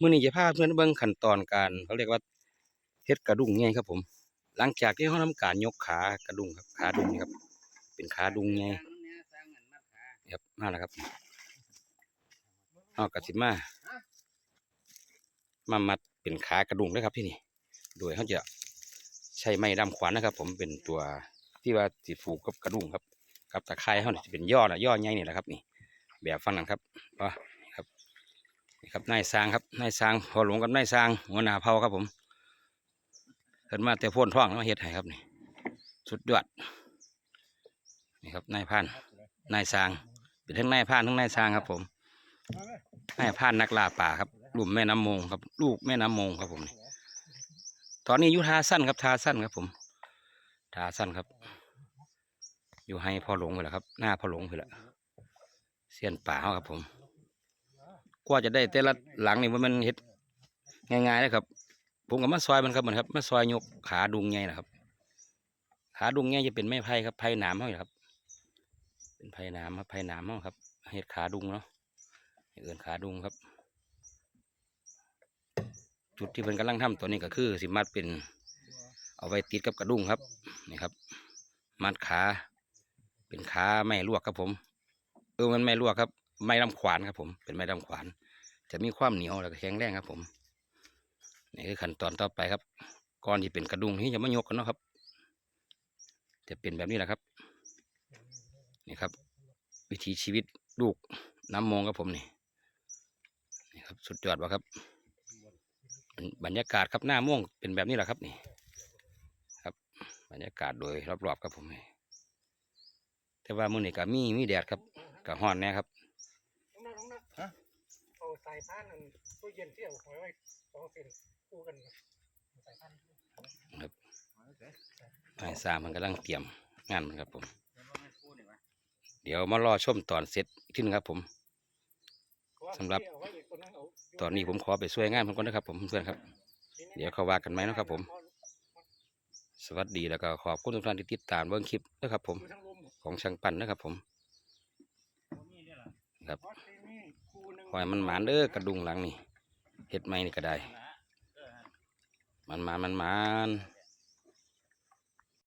มื้อนี้จะพาเพื่อนเบิ่งขั้นตอนการเขาเรียกว่าเฮ็ดกระดุงไงครับผม หลังจากที่เขาทำการยกขากระดุงครับ ขาดุงครับ เป็นขาดุงไงครับมาแล้วครับเอากระสิมามามัดเป็นขากระดุงเลยครับที่นี่โดยเขาจะใช้ไม้ดำขวานนะครับ ผมเป็นตัวที่ว่าสิผูกกับกระดุงครับ กับตะไคร้เขาเนี่ยจะเป็นย่อนะย่อใหญ่นี่แหละครับ นี่ แบบฟังนั้นครับก็นี่ครับ นี่ครับนายสร้างครับนายสร้างพอหลวงกับนายสร้างหัวหน้าเผาครับผมเกิดมาแต่พ่นท้องแล้วเฮ็ดให้ครับนี่สุดยอดนี่ครับนายพรานนายสร้างเป็นทั้งนายพรานทั้งนายสร้างครับ ผมนายพรานนักล่าป่าครับลูกแม่น้ำมงครับ ลูกแม่น้ำมงครับผมตอนนี้อยู่ทาสั้นครับทาสั้นครับ ผมทาสั้นครับ อยู่ให้พ่อหลวงไปแล้วครับ หน้าพ่อหลวงไปแล้วเสียนป่าเขาครับผม กว่าจะได้แต่ละหลังนี่มันเฮ็ดง่ายๆเลยครับ ผมก็มาซอยมันครับเหมือนครับมาซอยยกขาดุงไงนะครับขาดุงไงจะเป็นไม้ไผ่ครับไผ่หนามเขาอยู่ครับ เป็นไผ่หนามครับไผ่หนามเขาครับเฮ็ดขาดุงเนาะเอื่นขาดุงครับ จุดที่เพิ่นกำลังทำตัวนี้ก็คือสิมัดเป็นเอาไว้ติดกับกระดุงครับนี่ครับ มัดขา เป็นขาไม้ลวกครับผมเออมันไม้ลวกครับ ไม้ลำขวานครับผม เป็นไม้ลำขวาน จะมีความเหนียวแล้วก็แข็งแรงครับผม นี่คือขั้นตอนต่อไปครับก่อนที่เป็นกระดุงที่จะมายกกันเนาะครับ จะเป็นแบบนี้แหละครับ นี่ครับ วิถีชีวิตลูกน้ำมงครับผมนี่นี่ครับสุดยอดวะครับ บรรยากาศครับหน้าม่วงเป็นแบบนี้แหละครับนี่ ครับ บรรยากาศโดยรอบๆครับผมนี่แต่ว่ามื้อนี้ก็มีมีแดดครับก็ฮ้อนแน่ครับ น้องน้องนะเอาสายพานนั่นตู้เย็นที่เอาไว้ไว้สองเส้นคู่กันสายพานนายสร้างมันกำลังเตรียมงานมันครับผม เดี๋ยวมารอชมตอนเสร็จอีกทีหนึงครับผม สำหรับ ตอนนี้ผมขอไปช่วยงานมันก่อนนะครับผมเพื่อนครับ เดี๋ยวเขาว่ากันไหมเนาะครับผม สวัสดีแล้วก็ขอบคุณทุกท่านที่ติดตามเบิ่งคลิปนะครับผม ของช่างปั่นนะครับผม ครับข อให้มันหมานเด้อกระดุงหลังนี่เห็ดไม้นี่ก็ได้ มันหมานมันหมาน